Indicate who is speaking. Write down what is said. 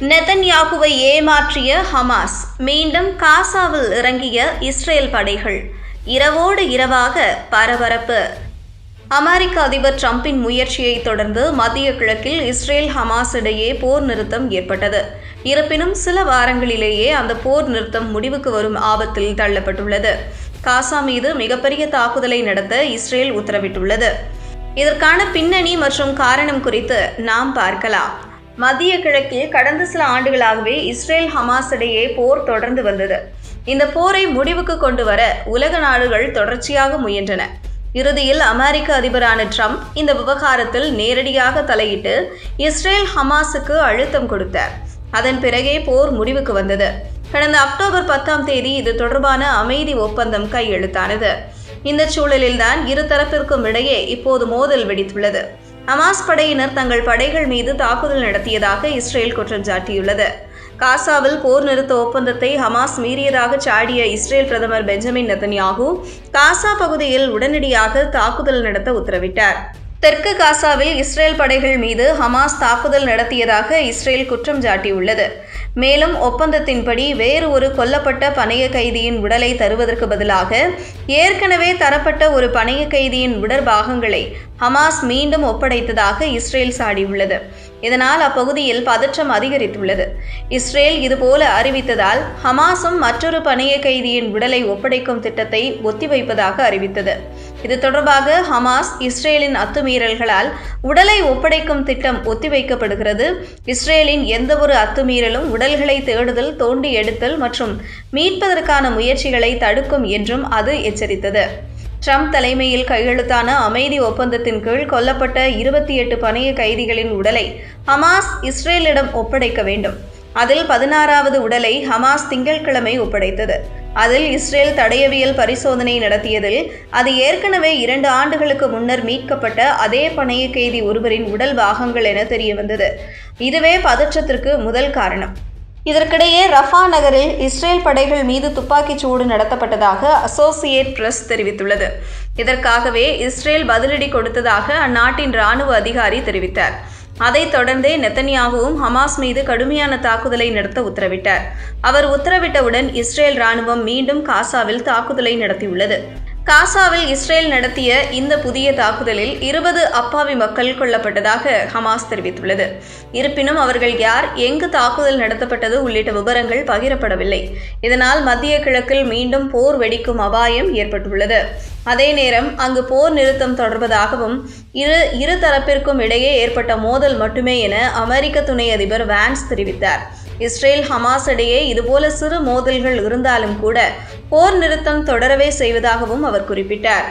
Speaker 1: நெதன்யாகுவை ஏமாற்றிய ஹமாஸ் மீண்டும் காசாவில் இறங்கிய இஸ்ரேல் படைகள் இரவோடு இரவாக பரபரப்பு. அமெரிக்க அதிபர் டிரம்பின் முயற்சியை தொடர்ந்து மத்திய கிழக்கில் இஸ்ரேல் ஹமாஸ் இடையே போர் நிறுத்தம் ஏற்பட்டது. இருப்பினும் சில வாரங்களிலேயே அந்த போர் நிறுத்தம் முடிவுக்கு வரும் ஆபத்தில் தள்ளப்பட்டுள்ளது. காசா மீது மிகப்பெரிய தாக்குதலை நடத்த இஸ்ரேல் உத்தரவிட்டுள்ளது. இதற்கான பின்னணி மற்றும் காரணம் குறித்து நாம் பார்க்கலாம். மத்திய கிழக்கில் கடந்த சில ஆண்டுகளாகவே இஸ்ரேல் ஹமாஸ் இடையே போர் தொடர்ந்து வந்தது. இந்த போரை முடிவுக்கு கொண்டு வர உலக நாடுகள் தொடர்ச்சியாக முயன்றன. இறுதியில் அமெரிக்க அதிபரான ட்ரம்ப் இந்த விவகாரத்தில் நேரடியாக தலையிட்டு இஸ்ரேல் ஹமாஸுக்கு அழுத்தம் கொடுத்தார். அதன் பிறகே போர் முடிவுக்கு வந்தது. கடந்த அக்டோபர் பத்தாம் தேதி இது தொடர்பான அமைதி ஒப்பந்தம் கையெழுத்தானது. இந்த சூழலில்தான் இரு தரப்பிற்கும் இடையே இப்போது மோதல் வெடித்துள்ளது. ஹமாஸ் படையினர் தங்கள் படைகள் மீது தாக்குதல் நடத்தியதாக இஸ்ரேல் குற்றம் சாட்டியுள்ளது. காசாவில் போர் நிறுத்த ஒப்பந்தத்தை ஹமாஸ் மீறியதாக சாடிய இஸ்ரேல் பிரதமர் பெஞ்சமின் நெத்தன்யாகு காசா பகுதியில் உடனடியாக தாக்குதல் நடத்த உத்தரவிட்டார். தெற்கு காசாவில் இஸ்ரேல் படைகள் மீது ஹமாஸ் தாக்குதல் நடத்தியதாக இஸ்ரேல் குற்றம் சாட்டியுள்ளது. மேலும் ஒப்பந்தத்தின்படி வேறு ஒரு கொல்லப்பட்ட பணைய கைதியின் உடலை தருவதற்கு பதிலாக ஏற்கனவே தரப்பட்ட ஒரு பணைய கைதியின் உடற்பாகங்களை ஹமாஸ் மீண்டும் ஒப்படைத்ததாக இஸ்ரேல் சாடியுள்ளது. இதனால் அப்பகுதியில் பதற்றம் அதிகரித்துள்ளது. இஸ்ரேல் இதுபோல அறிவித்ததால் ஹமாஸும் மற்றொரு பணைய கைதியின் உடலை ஒப்படைக்கும் திட்டத்தை ஒத்திவைப்பதாக அறிவித்தது. இது தொடர்பாக ஹமாஸ் இஸ்ரேலின் அத்துமீறல்களால் உடலை ஒப்படைக்கும் திட்டம் ஒத்திவைக்கப்படுகிறது. இஸ்ரேலின் எந்தவொரு அத்துமீறலும் உடல்களை தேடுதல் தோண்டி எடுத்தல் மற்றும் மீட்பதற்கான முயற்சிகளை தடுக்கும் என்றும் அது எச்சரித்தது. ட்ரம்ப் தலைமையில் கையெழுத்தான அமைதி ஒப்பந்தத்தின் கீழ் கொல்லப்பட்ட இருபத்தி எட்டு பணைய கைதிகளின் உடலை ஹமாஸ் இஸ்ரேலிடம் ஒப்படைக்க வேண்டும். அதில் பதினாறாவது உடலை ஹமாஸ் திங்கட்கிழமை ஒப்படைத்தது. அதில் இஸ்ரேல் தடயவியல் பரிசோதனை நடத்தியதில் அது ஏற்கனவே இரண்டு ஆண்டுகளுக்கு முன்னர் மீட்கப்பட்ட அதே பணைய கைதி ஒருவரின் உடல் பாகங்கள் என தெரியவந்தது. இதுவே பதற்றத்திற்கு முதல் காரணம். இதற்கிடையே ரஃபா நகரில் இஸ்ரேல் படைகள் மீது துப்பாக்கிச் சூடு நடத்தப்பட்டதாக அசோசியேட் பிரஸ் தெரிவித்துள்ளது. இதற்காகவே இஸ்ரேல் பதிலடி கொடுத்ததாக அந்நாட்டின் இராணுவ அதிகாரி தெரிவித்தார். அதைத் தொடர்ந்தே நெத்தன்யாகுவும் ஹமாஸ் மீது கடுமையான தாக்குதலை நடத்த உத்தரவிட்டார். அவர் உத்தரவிட்டவுடன் இஸ்ரேல் ராணுவம் மீண்டும் காசாவில் தாக்குதலை நடத்தியுள்ளது. காசாவில் இஸ்ரேல் நடத்திய இந்த புதிய தாக்குதலில் இருபது அப்பாவி மக்கள் கொல்லப்பட்டதாக ஹமாஸ் தெரிவித்துள்ளது. இருப்பினும் அவர்கள் யார் எங்கு தாக்குதல் நடத்தப்பட்டது உள்ளிட்ட விவரங்கள் பகிரப்படவில்லை. இதனால் மத்திய கிழக்கில் மீண்டும் போர் வெடிக்கும் அபாயம் ஏற்பட்டுள்ளது. அதே நேரம் அங்கு போர் நிறுத்தம் தொடர்வதாகவும் இரு இரு தரப்பிற்கும் இடையே ஏற்பட்ட மோதல் மட்டுமே என அமெரிக்க துணை அதிபர் வான்ஸ் தெரிவித்தார். இஸ்ரேல் ஹமாஸ் இடையே இதுபோல சிறு மோதல்கள் இருந்தாலும் கூட போர் நிறுத்தம் தொடரவே செய்வதாகவும் அவர் குறிப்பிட்டார்.